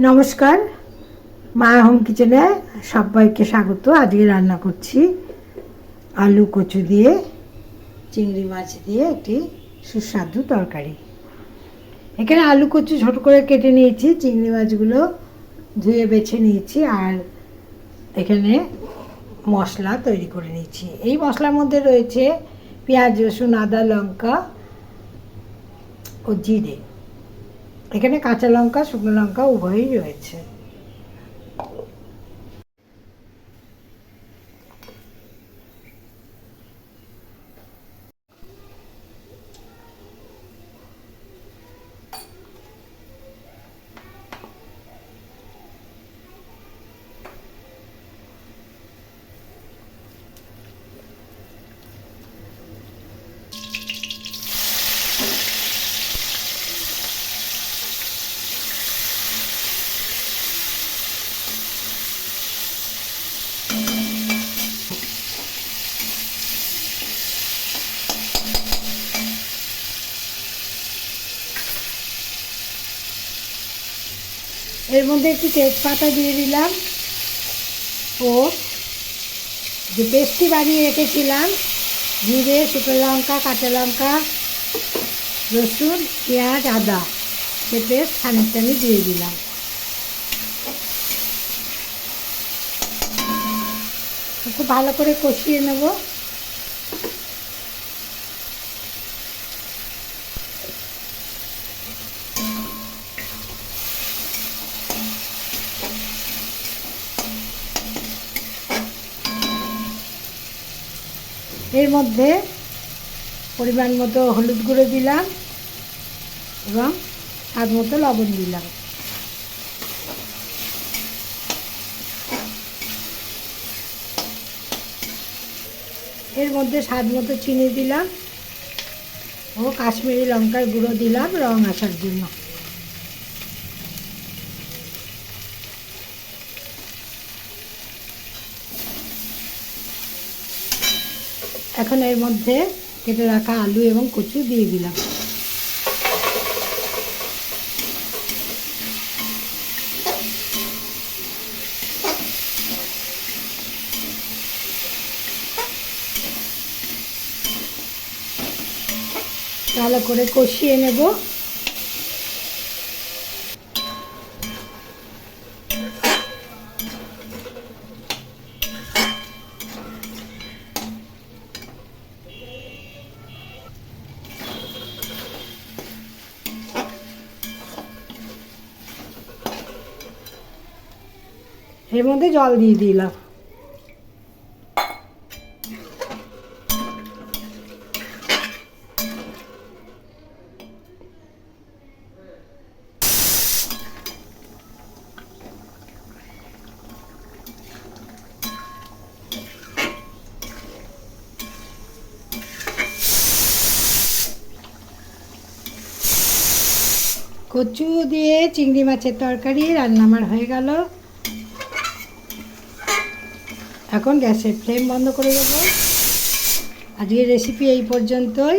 নমস্কার। মায়া হোম কিচেনে সবাইকে স্বাগত। আজকে রান্না করছি আলু কচু দিয়ে, চিংড়ি মাছ দিয়ে একটি সুস্বাদু তরকারি। এখানে আলু কচু ছোট করে কেটে নিয়েছি, চিংড়ি মাছগুলো ধুয়ে বেছে নিয়েছি আর এখানে মশলা তৈরি করে নিয়েছি। এই মশলার মধ্যে রয়েছে পেঁয়াজ, রসুন, আদা, লঙ্কা ও জিরে। এখানে কাঁচা লঙ্কা শুকনো লঙ্কা উভয়ই রয়েছে। এর মধ্যে একটু তেজপাতা দিয়ে দিলাম। ও, যে পেস্টটি বানিয়ে রেখেছিলাম, জিরে, শুকনো লঙ্কা, কাঁচা লঙ্কা, রসুন, পেঁয়াজ, আদা, সে পেস্ট খানিকটা আমি দিয়ে দিলাম। খুব ভালো করে কষিয়ে নেব। এর মধ্যে পরিমাণ মতো হলুদ গুঁড়ো দিলাম এবং স্বাদ মতো লবণ দিলাম। এর মধ্যে স্বাদ মতো চিনি দিলাম ও কাশ্মীরি লঙ্কার গুঁড়ো দিলাম রং আসার জন্য। এখন এর মধ্যে কেটে রাখা আলু এবং কচু দিয়ে দিলাম। ভালো করে কষিয়ে নেব। এর মধ্যে জল দিয়ে দিলাম। কচু দিয়ে চিংড়ি মাছের তরকারি রান্না আমার হয়ে গেল। এখন গ্যাসের ফ্লেম বন্ধ করে দেবো। আজকের রেসিপি এই পর্যন্তই।